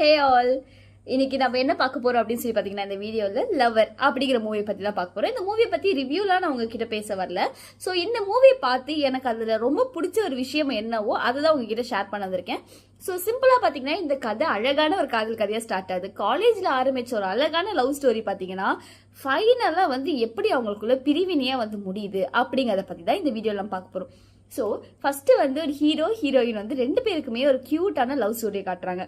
Hey all இன்னைக்கு நம்ம என்ன பார்க்க போறோம் அப்படின்னு சொல்லி பார்த்தீங்கன்னா இந்த வீடியோவில் லவர் அப்படிங்கிற மூவியை பற்றி தான் பார்க்க போறோம். இந்த மூவியை பற்றி ரிவ்யூலாம் நான் உங்ககிட்ட பேச வரல. ஸோ இந்த மூவியை பார்த்து எனக்கு அதில் ரொம்ப பிடிச்ச ஒரு விஷயம் என்னவோ அதை தான் உங்ககிட்ட ஷேர் பண்ண வந்திருக்கேன். ஸோ சிம்பிளாக பார்த்தீங்கன்னா இந்த கதை அழகான ஒரு காதல் கதையாக ஸ்டார்ட் ஆகுது. காலேஜில் ஆரம்பித்த ஒரு அழகான லவ் ஸ்டோரி பார்த்தீங்கன்னா ஃபைனலாக வந்து எப்படி அவங்களுக்குள்ள பிரிவினையாக வந்து முடியுது அப்படிங்கிறத பற்றி தான் இந்த வீடியோலாம் பார்க்க போகிறோம் ஸோ ஃபஸ்ட்டு வந்து ஒரு ஹீரோ ஹீரோயின் வந்து ரெண்டு பேருக்குமே ஒரு க்யூட்டான லவ் ஸ்டோரியை காட்டுறாங்க.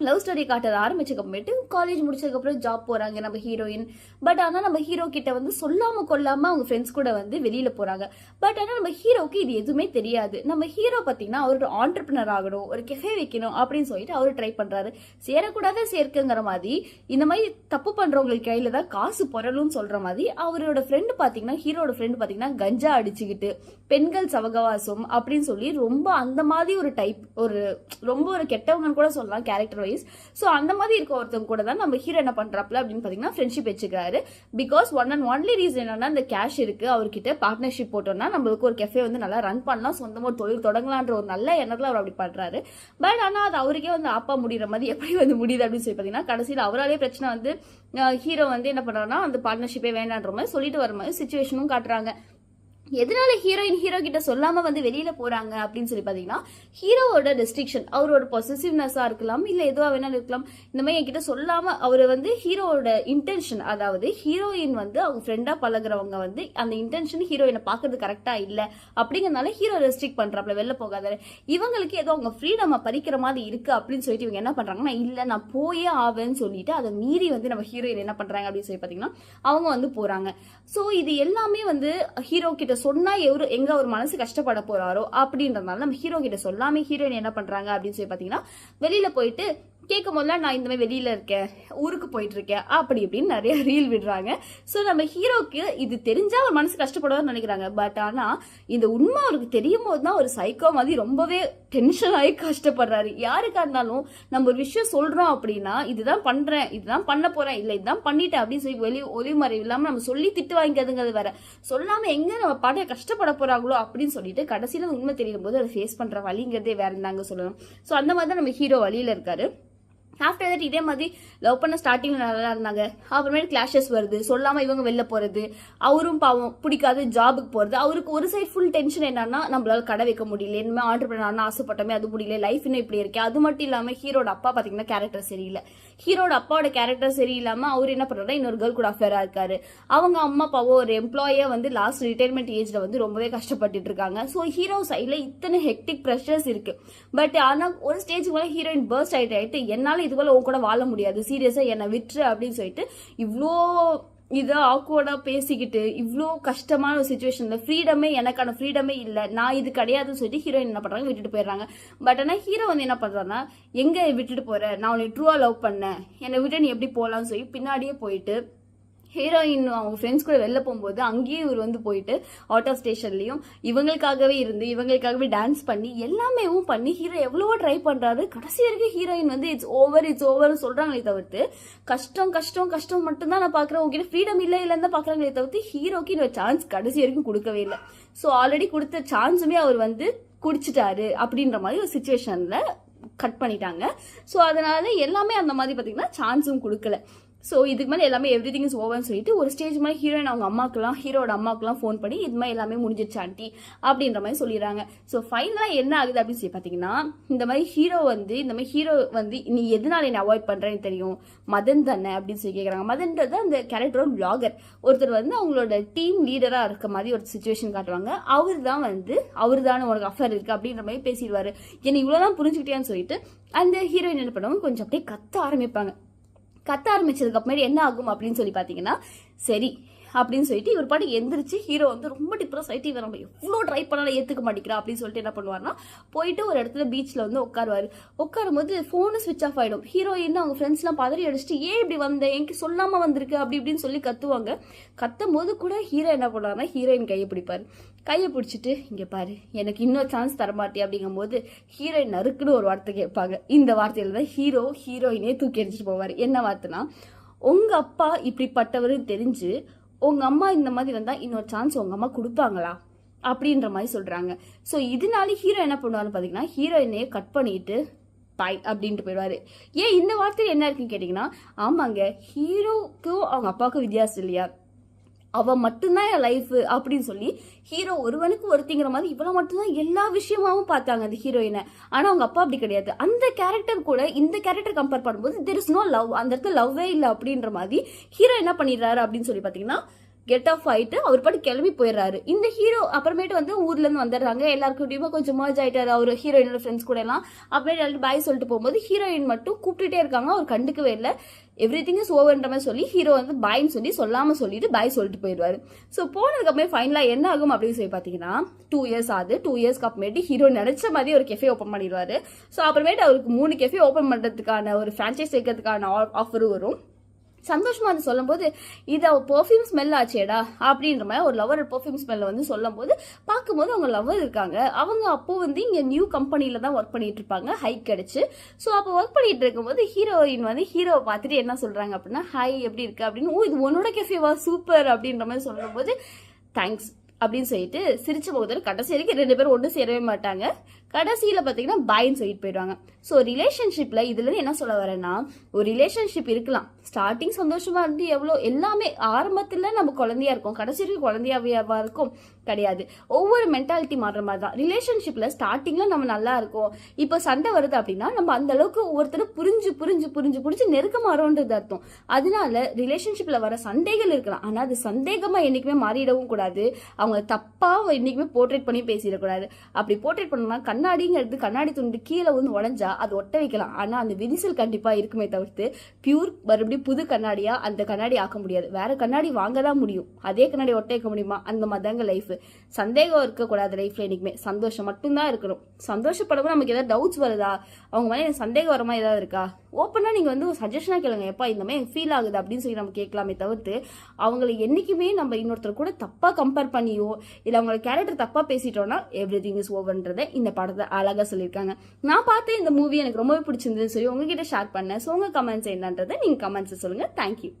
லவ் ஸ்டோரி காட்டுறது ஆரம்பிச்சக்கப்புறமேட்டு காலேஜ் முடிச்சதுக்கப்புறம் ஜாப் போகிறாங்க நம்ம ஹீரோயின் பட் ஆனால் நம்ம ஹீரோ கிட்ட வந்து சொல்லாமல் கொள்ளாமல் அவங்க ஃப்ரெண்ட்ஸ் கூட வந்து வெளியில் போகிறாங்க பட் ஆனால் நம்ம ஹீரோக்கு இது எதுவுமே தெரியாது. நம்ம ஹீரோ பார்த்தீங்கன்னா அவரோட ஆண்டர்பிரினர் ஆகணும் ஒரு கெஃபே வைக்கணும் அப்படின்னு சொல்லிட்டு அவர் ட்ரை பண்ணுறாரு சேரக்கூடாத சேர்க்குங்கிற மாதிரி இந்த மாதிரி தப்பு பண்ணுறவங்களுக்கு கையில் தான் காசு புரலும்னு சொல்கிற மாதிரி அவரோட ஃப்ரெண்டு பார்த்தீங்கன்னா ஹீரோட ஃப்ரெண்டு பார்த்தீங்கன்னா கஞ்சா அடிச்சுக்கிட்டு பெண்கள் சவகவாசம் அப்படின்னு சொல்லி ரொம்ப அந்த மாதிரி ஒரு டைப் ஒரு ரொம்ப ஒரு கெட்டவங்கன்னு கூட சொல்லலாம் கேரக்டர் வைஸ் ஸோ அந்த மாதிரி இருக்க ஒருத்தவங்க கூட தான் நம்ம ஹீரோ என்ன பண்ணுறப்பல அப்படின்னு பார்த்தீங்கன்னா ஃப்ரெண்ட்ஷிப் வச்சுக்கிறாரு. Because one and only reason என்னன்னா அந்த கேஷ் இருக்கு. அவர்கிட்ட பார்ட்னர்ஷிப் போட்டோம்னா நம்மளுக்கு ஒரு கெஃபே வந்து நல்லா ரன் பண்ணலாம். சொந்தமாக ஒரு தொழில் தொடங்கலான்ற ஒரு நல்ல எண்ணத்தில் அவர் அப்படி பண்ணுறாரு பட் ஆனால் அது அவருக்கே வந்து அப்பா முடிகிற மாதிரி எப்படி வந்து முடியுது அப்படின்னு சொல்லி பார்த்தீங்கன்னா கடைசியில் அவராலே பிரச்சனை வந்து ஹீரோ வந்து என்ன பண்ணுறாருன்னா அந்த பார்ட்னர்ஷிப்பே வேண்டான்ற மாதிரி சொல்லிட்டு வர மாதிரி சுச்சுவேஷனும் காட்டுறாங்க. எதனால ஹீரோயின் ஹீரோ கிட்ட சொல்லாம வந்து வெளியில போறாங்க அப்படின்னு சொல்லி பாத்தீங்கன்னா ஹீரோவோட ரெஸ்ட்ரிக்ஷன் அவரோட பொசசிவ்னஸா இருக்கலாம் இல்ல எதுவா வேணாலும் இருக்கலாம் இந்த மாதிரி என்கிட்ட சொல்லாம அவர் வந்து ஹீரோவோட இன்டென்ஷன் அதாவது ஹீரோயின் வந்து அவங்க ஃப்ரெண்டா பழகுறவங்க வந்து அந்த இன்டென்ஷன் ஹீரோயினை பாக்குறது கரெக்டா இல்ல அப்படிங்கறதுனால ஹீரோ ரெஸ்ட்ரிக்ட் பண்றாப்ல வெளில போகாத இவங்களுக்கு ஏதோ அவங்க ஃப்ரீடம் பறிக்கிற மாதிரி இருக்கு அப்படின்னு சொல்லிட்டு இவங்க என்ன பண்றாங்கன்னா இல்ல நான் போயே ஆவேன்னு சொல்லிட்டு அதை மீறி வந்து நம்ம ஹீரோயின் என்ன பண்றாங்க அப்படின்னு சொல்லி பாத்தீங்கன்னா அவங்க வந்து போறாங்க. ஸோ இது எல்லாமே வந்து ஹீரோ கிட்ட சொன்னா எவரு எங்க அவர் மனசு கஷ்டப்பட போறாரோ அப்படின்றதுனால நம்ம ஹீரோ கிட்ட சொல்லாம ஹீரோயின் என்ன பண்றாங்க அப்படின்னு சொல்லி பாத்தீங்கன்னா வெளியில போயிட்டு கேட்கும் போதெல்லாம் நான் இந்த மாதிரி வெளியில் இருக்கேன் ஊருக்கு போயிட்டு இருக்கேன் அப்படி இப்படின்னு நிறைய ரீல் விடுறாங்க. ஸோ நம்ம ஹீரோக்கு இது தெரிஞ்சால் அவர் மனசு கஷ்டப்படுவார்னு நினைக்கிறாங்க. பட் ஆனால் இந்த உண்மை அவருக்கு தெரியும் போது தான் ஒரு சைக்கோ மாதிரி ரொம்பவே டென்ஷன் ஆகி கஷ்டப்படுறாரு. யாருக்காக இருந்தாலும் நம்ம ஒரு விஷயம் சொல்கிறோம் அப்படின்னா இதுதான் பண்ணுறேன் இதுதான் பண்ண போகிறேன் இல்லை இதுதான் பண்ணிட்டேன் அப்படின்னு சொல்லி வெளி ஒளிமறை இல்லாமல் நம்ம சொல்லி திட்டு வாங்கிக்கிறதுங்கிறது வேற. சொல்லாமல் எங்கே நம்ம பாட கஷ்டப்பட போகிறாங்களோ அப்படின்னு சொல்லிட்டு கடைசியில உண்மை தெரியும் போது அதை ஃபேஸ் பண்ணுற வழிங்கிறதே வேற இருந்தாங்க சொல்லணும். ஸோ அந்த மாதிரி தான் நம்ம ஹீரோ வழியில் இருக்காரு. ஆஃப்டர் தட் இதே மாதிரி லவ் பண்ண ஸ்டார்டிங்ல நல்லா இருந்தாங்க. அப்புறமேட்டு கிளாஷஸ் வருது. சொல்லாம இவங்க வெளில போறது. அவரும் பாவம் பிடிக்காது ஜாபுக்கு போறது. அவருக்கு ஒரு சைட் ஃபுல் டென்ஷன் என்னன்னா நம்மளால கடை வைக்க முடியல. இனிமே ஆண்டர்பிரினர் ஆசைப்பட்டோமே அது முடியல. லைஃப் இன்னும் இப்படி இருக்கு. அது மட்டும் இல்லாம ஹீரோட அப்பா பாத்தீங்கன்னா கேரக்டர் சரியில்லை. ஹீரோட அப்பாவோட கேரக்டர் சரியில்லாம அவர் என்ன பண்றாரு இன்னொரு கேர்ள் கூட அஃபேரா இருக்காரு. அவங்க அம்மா அப்பாவோ ஒரு எம்ப்ளாயே வந்து லாஸ்ட் ரிட்டையர்மெண்ட் ஏஜ்ல வந்து ரொம்பவே கஷ்டப்பட்டுட்டு இருக்காங்க. ஸோ ஹீரோ சைட்ல இத்தனை ஹெக்டிக் ப்ரெஷர்ஸ் இருக்கு. பட் ஆனா ஒரு ஸ்டேஜுக்கு மேலே ஹீரோயின் பர்ஸ்ட் ஆயிட்டு ஆயிட்டு என்னால இது போல உன் கூட வாழ முடியாது. சீரியஸா என்னை விட்டுரு அப்படின்னு சொல்லிட்டு இவ்வளோ இதை ஆக்வர்டாக பேசிக்கிட்டு இவ்வளோ கஷ்டமான ஒரு சுச்சுவேஷனில் ஃப்ரீடமே எனக்கான ஃப்ரீடமே இல்லை. நான் இது கிடையாதுன்னு சொல்லிட்டு ஹீரோயின் என்ன பண்ணுறாங்க விட்டுட்டு போயிடுறாங்க. பட் ஆனால் ஹீரோ வந்து என்ன பண்ணுறான்னா எங்கே விட்டுட்டு போகிற நான் உன்னை ட்ரூவாக லவ் பண்ணேன். என்னை விட்டு நீ எப்படி போகலான்னு சொல்லி பின்னாடியே போயிட்டு ஹீரோயின் அவங்க ஃப்ரெண்ட்ஸ் கூட வெளில போகும்போது அங்கேயே இவர் வந்து போயிட்டு ஆட்டோ ஸ்டேஷன்லையும் இவங்களுக்காகவே இருந்து இவங்களுக்காகவே டான்ஸ் பண்ணி எல்லாமேவும் பண்ணி ஹீரோ எவ்வளவோ ட்ரை பண்றாரு. கடைசி வரைக்கும் ஹீரோயின் வந்து இட்ஸ் ஓவர் இட்ஸ் ஓவர் சொல்றாங்களே தவிர்த்து கஷ்டம் கஷ்டம் கஷ்டம் மட்டும்தான் நான் பாக்குறேன். உங்ககிட்ட ஃப்ரீடம் இல்லை இல்லைன்னு தான் பாக்குறாங்களே தவிர்த்து ஹீரோக்கு இந்த சான்ஸ் கடைசி வரைக்கும் கொடுக்கவே இல்லை. ஸோ ஆல்ரெடி கொடுத்த சான்ஸுமே அவர் வந்து குடிச்சிட்டாரு அப்படின்ற மாதிரி ஒரு சுச்சுவேஷன்ல கட் பண்ணிட்டாங்க. ஸோ அதனால எல்லாமே அந்த மாதிரி பார்த்தீங்கன்னா சான்ஸும் கொடுக்கல. ஸோ இதுக்கு மேலே எல்லாமே எவ்ரி திங் இஸ் ஓவர்னு சொல்லிட்டு ஒரு ஸ்டேஜ் மாதிரி ஹீரோயின் அவங்க அம்மாக்கெல்லாம் ஹீரோட அம்மாக்கெல்லாம் ஃபோன் பண்ணி இது மாதிரி எல்லாமே முடிஞ்சிருச்சு ஆண்டி அப்படின்ற மாதிரி சொல்லிடுறாங்க. ஸோ ஃபைனலாக என்ன ஆகுது அப்படின்னு சொல்லி பார்த்தீங்கன்னா இந்த மாதிரி ஹீரோ வந்து இந்த மாதிரி ஹீரோ வந்து நீ எதனால என்னை அவாய்ட் பண்ணுறேன்னு தெரியும்? மதன் தானே அப்படின்னு சொல்லி கேட்குறாங்க மதன்றது அந்த கேரக்டரோட பிளாகர் ஒருத்தர் வந்து அவங்களோட டீம் லீடராக இருக்க மாதிரி ஒரு சுச்சுவேஷன் காட்டுவாங்க. அவர் தான் வந்து அவர் தானே உனக்கு அஃபர் இருக்குது அப்படின்ற மாதிரி பேசிடுவார். என்னை இவ்வளோதான் புரிஞ்சுக்கிட்டேன்னு சொல்லிட்டு அந்த ஹீரோயின் என்ன பண்ணுவாங்க? கொஞ்சம் அப்படியே கத்த ஆரம்பிப்பாங்க. கத்த ஆரம்பிச்சதுக்கு அப்புறமேட்டு என்ன ஆகும் அப்படின்னு சொல்லி பார்த்தீங்கன்னா சரி அப்படின்னு சொல்லிட்டு இவர் பாட்டு எந்திரிச்சு ஹீரோ வந்து ரொம்ப டிப்ரெஸ் ஆகிட்டு இவர் நம்ம எவ்வளோ ட்ரை பண்ணாலும் ஏற்றுக்க மாட்டேங்கிறா அப்படின்னு சொல்லிட்டு என்ன பண்ணுவார்னா போயிட்டு ஒரு இடத்துல பீச்சில் வந்து உட்காருவார். உட்காரும் போது ஃபோனு ஸ்விட்ச் ஆஃப் ஆகிடும் ஹீரோயின் அவங்க ஃப்ரெண்ட்ஸ்லாம் பதறி அடிச்சுட்டு ஏன் இப்படி வந்தேன் எனக்கு சொல்லாமல் வந்திருக்கு? அப்படி இப்படின்னு சொல்லி கத்துவாங்க. கத்தும் போது கூட ஹீரோ என்ன பண்ணுவார்னா ஹீரோயின் கையை பிடிப்பார். கையை பிடிச்சிட்டு இங்கே பாரு எனக்கு இன்னொரு சான்ஸ் தரமாட்டே அப்படிங்கும்போது ஹீரோயின் நறுக்குன்னு ஒரு வார்த்தை கேட்பாங்க. இந்த வார்த்தையில் தான் ஹீரோ ஹீரோயினே தூக்கி அடிச்சிட்டு போவார். என்ன வார்த்தைனா உங்கள் அப்பா இப்படிப்பட்டவருன்னு தெரிஞ்சு உங்கள் அம்மா இந்த மாதிரி வந்தால் இன்னொரு சான்ஸ் உங்கள் அம்மா கொடுப்பாங்களா? அப்படின்ற மாதிரி சொல்கிறாங்க ஸோ இதனால ஹீரோ என்ன பண்ணுவாருன்னு பார்த்தீங்கன்னா ஹீரோயினையே கட் பண்ணிட்டு பாய் அப்படின்ட்டு போயிடுவாரு. ஏன் இந்த வார்த்தையில் என்ன இருக்குன்னு கேட்டிங்கன்னா ஆமாங்க ஹீரோக்கும் அவங்க அப்பாவுக்கும் வித்தியாசம் இல்லையா? அவள் மட்டும்தான் என் லைஃப் அப்படின்னு சொல்லி ஹீரோ ஒருவனுக்கு ஒருத்திங்கிற மாதிரி இவ்வளோ மட்டும்தான் எல்லா விஷயமாவும் பார்த்தாங்க அந்த ஹீரோயினை ஆனால் அவங்க அப்பா அப்படி கிடையாது. அந்த கேரக்டர் கூட இந்த கேரக்டர் கம்பேர் பண்ணும்போது தெர் இஸ் நோ லவ் அந்த இடத்துல லவ்வே இல்லை அப்படின்ற மாதிரி ஹீரோ என்ன பண்ணிடுறாரு அப்படின்னு சொல்லி பார்த்தீங்கன்னா கெட் ஆஃப் ஆயிட்டு அவர் பாட்டு கிளம்பி போயிடுறாரு. இந்த ஹீரோ அப்புறமேட்டு வந்து ஊர்ல இருந்து வந்துடுறாங்க. எல்லாருக்கிட்டையுமே கொஞ்சம் மர்ஜ் ஆயிட்டாரு. அவர் ஹீரோயினோட ஃப்ரெண்ட்ஸ் கூட எல்லாம். அப்புறமேட்டு பாய் சொல்லிட்டு போகும்போது ஹீரோயின் மட்டும் கூப்பிட்டுட்டே இருக்காங்க. அவர் கண்டுக்கவே இல்லை. எவ்ரி திங் இஸ் ஓவர்ன்ற மாதிரி சொல்லி ஹீரோ வந்து பாய்ன்னு சொல்லி சொல்லாம சொல்லிட்டு பாய் சொல்லிட்டு போயிடுவாரு. ஸோ போனதுக்கு அப்புறமே ஃபைனலாக என்ன ஆகும் அப்படின்னு சொல்லி பார்த்தீங்கன்னா டூ இயர்ஸ் ஆகுது. டூ இயர்ஸ்க்கு அப்புறமேட்டு ஹீரோ நினைச்ச மாதிரி ஒரு கெஃபே ஓப்பன் பண்ணிடுவாரு. ஸோ அப்புறமேட்டு அவருக்கு மூணு கெஃபே ஓப்பன் பண்ணுறதுக்கான ஒரு ஃப்ரான்ச்சைஸ் சேர்க்கறதுக்கான ஆஃபரும் வரும். சந்தோஷமா அது சொல்லும்போது இது பர்ஃப்யூம் ஸ்மெல் ஆச்சேடா அப்படின்ற மாதிரி ஒரு லவர் பர்ஃப்யூம் ஸ்மெல்ல வந்து சொல்லும்போது பார்க்கும்போது அவங்க லவர் இருக்காங்க. அவங்க அப்போ வந்து இங்க நியூ கம்பெனில தான் ஒர்க் பண்ணிட்டு இருப்பாங்க ஹைக் கிடைச்சு ஸோ அப்போ ஒர்க் பண்ணிட்டு இருக்கும்போது ஹீரோயின் வந்து ஹீரோவை பார்த்துட்டு என்ன சொல்றாங்க அப்படின்னா ஹாய் எப்படி இருக்கு? அப்படின்னு ஓ இது உன்னோட கெஃபேவா சூப்பர் அப்படின்ற மாதிரி சொல்லும்போது தேங்க்ஸ் அப்படின்னு சொல்லிட்டு சிரிச்ச போகுது கடைசி வரைக்கும் ரெண்டு பேரும் ஒன்றும் சேரவே மாட்டாங்க. கடைசியில் பார்த்தீங்கன்னா பாயின்னு சொல்லிட்டு போயிடுவாங்க. ஸோ ரிலேஷன்ஷிப்பில் இதுலேருந்து என்ன சொல்ல வரேன்னா ஒரு ரிலேஷன்ஷிப் இருக்கலாம். ஸ்டார்டிங் சந்தோஷமாக இருந்து எவ்வளோ எல்லாமே ஆரம்பத்தில் நம்ம குழந்தையா இருக்கோம். கடைசி வரைக்கும் குழந்தையாவே இருக்கும் கிடையாது. ஒவ்வொரு மென்டாலிட்டி மாறுற மாதிரி தான். ரிலேஷன்ஷிப்பில் ஸ்டார்டிங்கில் நம்ம நல்லா இருக்கோம். இப்போ சண்டை வருது அப்படின்னா நம்ம அந்த அளவுக்கு ஒவ்வொருத்தரும் புரிஞ்சு புரிஞ்சு புரிஞ்சு புரிஞ்சு நெருக்கமாறோன்றது அர்த்தம். அதனால ரிலேஷன்ஷிப்பில் வர சண்டைகள் இருக்கலாம். ஆனால் அது சந்தேகமாக என்றைக்குமே மாறிடவும் கூடாது. அவங்க தப்பாக என்றைக்குமே போர்ட்ரேட் பண்ணி பேசிடக்கூடாது. அப்படி போர்ட்ரேட் பண்ணோம்னா கண்ணாடிங்கிறது கண்ணாடி துண்டு கீழே வந்து உடஞ்சா அது ஒட்ட வைக்கலாம். ஆனால் அந்த விரிசல் கண்டிப்பாக இருக்குமே தவிர்த்து பியூர் மறுபடியும் புது கண்ணாடியாக அந்த கண்ணாடி ஆக்க முடியாது. வேற கண்ணாடி வாங்க தான் முடியும். அதே கண்ணாடி ஒட்ட வைக்க முடியுமா? அந்த மாதிரி தாங்க லைஃப் சந்தேகம் இருக்கக்கூடாது லைஃப்ல என்னைக்குமே. சந்தோஷம் மட்டும்தான் இருக்கணும். சந்தோஷப்படவும் நமக்கு ஏதாவது டவுட்ஸ் வருதா? அவங்க மேலே எனக்கு சந்தேகம் வர மாதிரி ஏதாவது இருக்கா? ஓப்பனாக நீங்கள் வந்து ஒரு சஜஷனாக கேளுங்க. எப்பா இந்த மாதிரி ஃபீல் ஆகுது அப்படின்னு சொல்லி நம்ம கேட்கலாமே தவிர்த்து அவங்களை என்றைக்குமே நம்ம இன்னொருத்தர் கூட தப்பாக கம்பேர் பண்ணியோ இல்லை அவங்களோட கேரக்டர் தப்பாக பேசிட்டோம்னா எவ்ரி திங் இஸ் ஓவர்ன்றதை இந்த படத்தை அழகாக சொல்லியிருக்காங்க. நான் பார்த்து இந்த மூவி எனக்கு ரொம்பவே பிடிச்சிருந்ததுன்னு சொல்லி உங்ககிட்ட ஷேர் பண்ணேன். ஸோ உங்கள் கமெண்ட்ஸ் என்னன்றதை நீங்கள் கமெண்ட்ஸை சொல்லுங்கள் தேங்க்யூ